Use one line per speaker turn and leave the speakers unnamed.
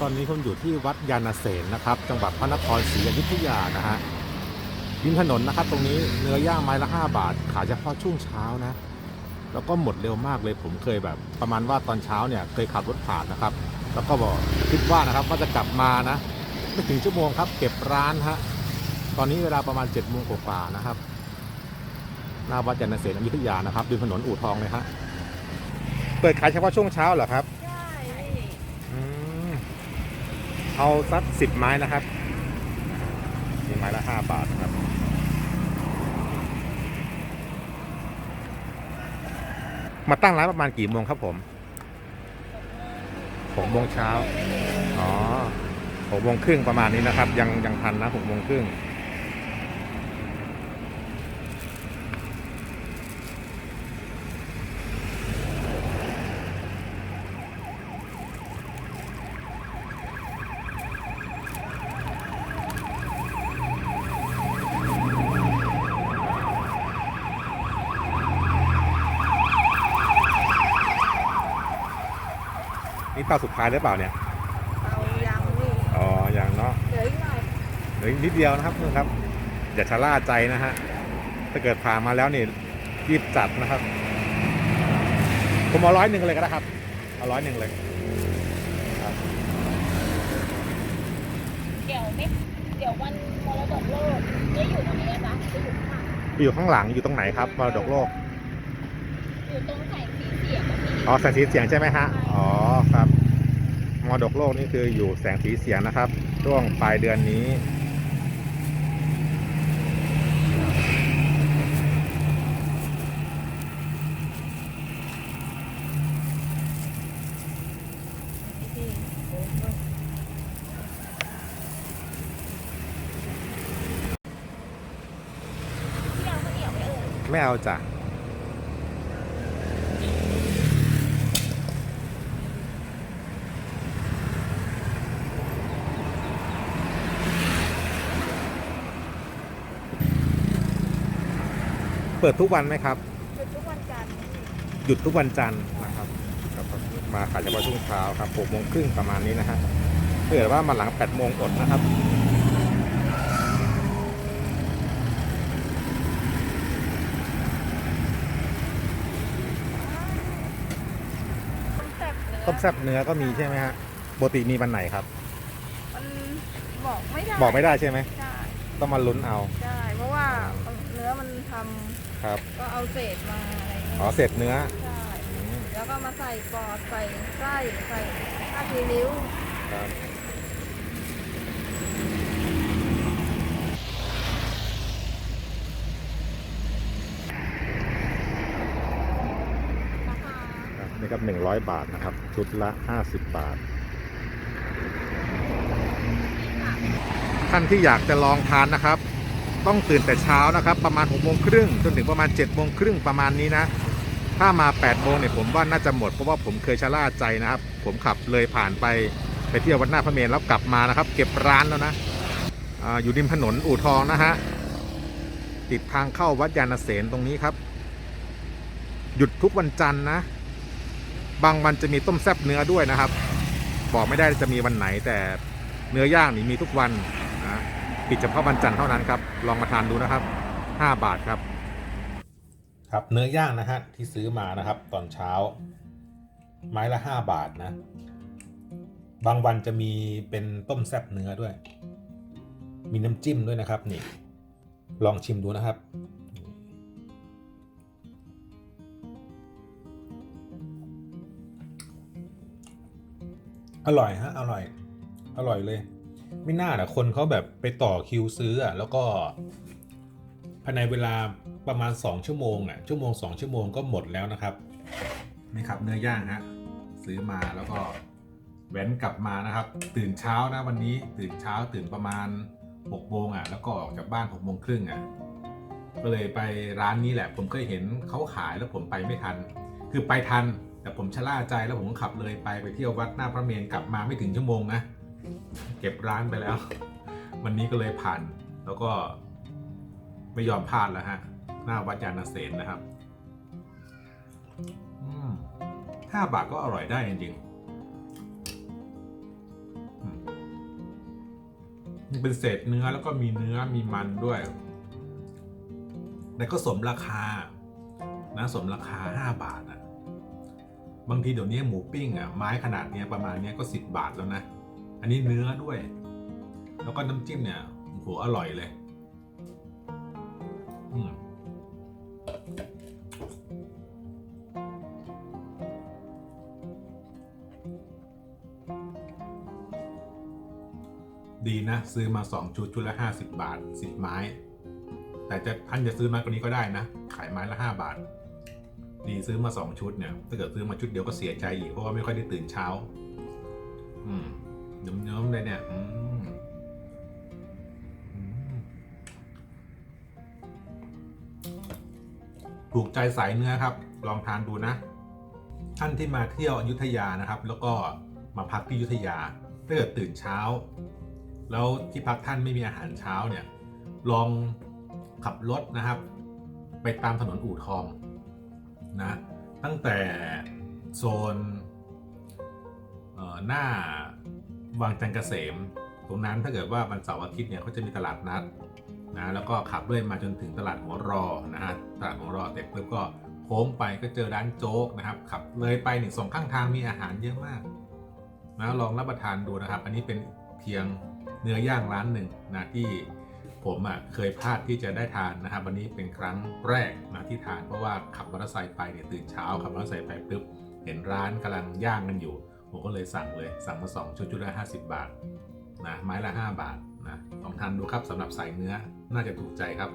ตอนนี้ผมอยู่ที่วัดยาณเสนนะครับ จังหวัดพระนครศรีอยุธยานะฮะริมถนนนะครับ ตรงนี้เนื้อย่างไม้ละ5บาท ขายเฉพาะช่วงเช้านะ แล้วก็หมดเร็วมากเลยผมเคยแบบ ประมาณว่าตอนเช้าเนี่ยเคยขับรถผ่านนะครับ แล้วก็บอกคิดว่านะครับว่าจะกลับมานะไม่ถึงชั่วโมงครับ เก็บร้านฮะตอนนี้เวลาประมาณ7จ็ดโมงกว่านะครับหน้าวัดยาณเสนอยุธยานะครับริมถนนอู่ทองเลยฮะเปิดขายเฉพาะช่วงเช้าเหรอครับ
ใช่พี่
อืม เอาสักสิบไม้นะครับมีไม้ละห้าบาทครับ มาตั้งร้านประมาณกี่โมงครับผมหกโมงเช้า อ๋อหกโมงครึ่งประมาณนี้นะครับ ยังยังทันนะหกโมงครึ่ง นี่เตาสุดท้ายหรือเปล่าเนี่ย
เอายังพี่
อ๋ออย่างเนาะ
เหลืออีกหน่อย
เหลืออีกนิดเดียวนะครับเพื่อนครับอย่าชะล่าใจนะฮะถ้าเกิดผ่านมาแล้วนี่รีบจัดนะครับผมเอาร้อยหนึ่งเลยก็ได้ครับเอาร้อยหนึ่งเลยครับ
เดี๋ยวไม่เดี๋ยววันมรดกโลกจะอยู่ตรงนี้นะจะอยู่ข้างหลัง
อยู่ข้างหลังอยู่ตรงไหนครับมรดกโลก
อยู่ตรงแสงสีเสียงอะพี่
อ๋อแสงสีเสียงใช่ไหมฮะอ๋อ ครับมรดกโลกนี่คืออยู่แสงสีเสียงนะครับ ช่วงปลายเดือนนี้
ไม่
เอาจ้ะ เปิดทุกวันไหมครับ
หยุดทุกวันจันทร์
หยุดทุกวันจันทร์นะครับครับมาขายเฉพาะช่วงเช้าครับหกโมงครึ่งประมาณนี้นะฮะถ้าเกิดว่ามาหลังแปดโมงอดนะครับ
ต้มแซ่บเนื้อ
ต้มแซ่บเนื้อก็มีใช่ไหมฮะปกติมีวันไหนครับ
มันบอกไม่ได้
บอกไม่ได้ใช่ไหม
ใช่
ต้องมาลุ้นเอา
ใช่เพราะว่าเนื้อมันท
ครับำ
ก็เอาเศษมาอะไรเงี้ย
อ๋อเสร็จเนื้อ
ใช่
อืม
แล้วก็มาใส่ปอดใส่ไส้ใส่ข้าวทีนิ้ว
ครับครับนี่ครับหนึ่งร้อยบาทนะครับ ชุดละห้าสิบบาท ท่านที่อยากจะลองทานนะครับ ต้องตื่นแต่เช้านะครับ ประมาณ6กโมงครึ่งจนถึงประมาณ7จ็ดโมงครึ่งประมาณนี้นะ ถ้ามา8ปดโมงเนี่ยผมว่าน่าจะหมดเพราะว่าผมเคยชะล่าใจนะครับ ผมขับเลยผ่านไปไปเที่ยววัดหน้าพระเมรุแล้วกลับมานะครับ เก็บร้านแล้วนะออยู่ริมถนนอู่ทองนะฮะติดทางเข้าวัดยาณเสนตรงนี้ครับ หยุดทุกวันจันทร์นะ บางวันจะมีต้มแซ่บเนื้อด้วยนะครับ บอกไม่ได้จะมีวันไหนแต่เนื้อย่างนี่มีทุกวัน ปิดเฉพาะวันจันทร์เท่านั้นครับ ลองมาทานดูนะครับ 5 บาทครับ ครับเนื้อย่างนะฮะที่ซื้อมานะครับตอนเช้า ไม้ละ 5 บาทนะ บางวันจะมีเป็นต้มแซ่บเนื้อด้วย มีน้ำจิ้มด้วยนะครับนี่ ลองชิมดูนะครับอร่อยฮะ อร่อย อร่อยเลย ไม่น่านะคนเขาแบบไปต่อคิวซื้ออะแล้วก็ภายในเวลาประมาณ 2 ชั่วโมงอะชั่วโมง 2 ชั่วโมงก็หมดแล้วนะครับนี่ครับเนื้อย่างฮะซื้อมาแล้วก็แว้นกลับมานะครับ ตื่นเช้านะวันนี้ตื่นเช้าตื่นประมาณ6โมงอะแล้วก็ออกจากบ้าน6โมงครึ่งอะก็เลยไปร้านนี้แหละ ผมเคยเห็นเขาขายแล้วผมไปไม่ทัน คือไปทันแต่ผมชะล่าใจแล้วผมขับเลยไปไปเที่ยววัดหน้าพระเมรุกลับมาไม่ถึงชั่วโมงนะ เก็บร้านไปแล้ว วันนี้ก็เลยผ่าน แล้วก็ไม่ยอมพลาดแล้วฮะ หน้าวัดยาณเสนนะครับห้าบาทก็อร่อยได้จริงๆเป็นเศษเนื้อแล้วก็มีเนื้อมีมันด้วย แต่ก็สมราคา นะสมราคา5บาทนะบางทีเดี๋ยวนี้หมูปิ้งอะไม้ขนาดเนี้ยประมาณเนี้ยก็10บาทแล้วนะ อันนี้เนื้อด้วย แล้วก็น้ำจิ้มเนี่ยโอ้โหอร่อยเลย อืมดีนะ ซื้อมา 2 ชุดชุดละ 50 บาท 10 ไม้ แต่จะท่านจะซื้อน้อยกว่านี้ก็ได้นะ ขายไม้ละ 5 บาท ดีซื้อมา 2 ชุดเนี่ย ถ้าเกิดซื้อมาชุดเดียวก็เสียใจอีก เพราะว่าไม่ค่อยได้ตื่นเช้า อืม เยิ้มๆเลยเนี่ยอืมอืมถูกใจสายเนื้อครับ ลองทานดูนะ ท่านที่มาเที่ยวอยุธยานะครับ แล้วก็มาพักที่อยุธยาถ้าเกิดตื่นเช้า แล้วที่พักท่านไม่มีอาหารเช้าเนี่ย ลองขับรถนะครับ ไปตามถนนอู่ทองนะตั้งแต่โซนหน้า วังจันเกษม ตรงนั้นถ้าเกิดว่าวันเสาร์อาทิตย์เนี่ยเขาจะมีตลาดนัดนะแล้วก็ขับเรื่อยมาจนถึงตลาดหัวรอนะฮะตลาดหัวรอเสร็จปุ๊บก็โค้งไปก็เจอร้านโจ๊กนะครับขับเลยไปหนึ่งสองข้างทางมีอาหารเยอะมากนะลองรับประทานดูนะครับ อันนี้เป็นเพียงเนื้อย่างร้านหนึ่งนะที่ผมอะเคยพลาดที่จะได้ทานนะครับวันนี้เป็นครั้งแรกนะที่ทานเพราะว่าขับมอเตอร์ไซค์ไปเนี่ยตื่นเช้าขับมอเตอร์ไซค์ไปปุ๊บเห็นร้านกำลังย่างกันอยู่ ผมก็เลยสั่งเลยสั่งมาสองชุดชุดละ50 บาทนะไม้ละ 5 บาทนะลองทานดูครับสำหรับสายเนื้อน่าจะถูกใจครับ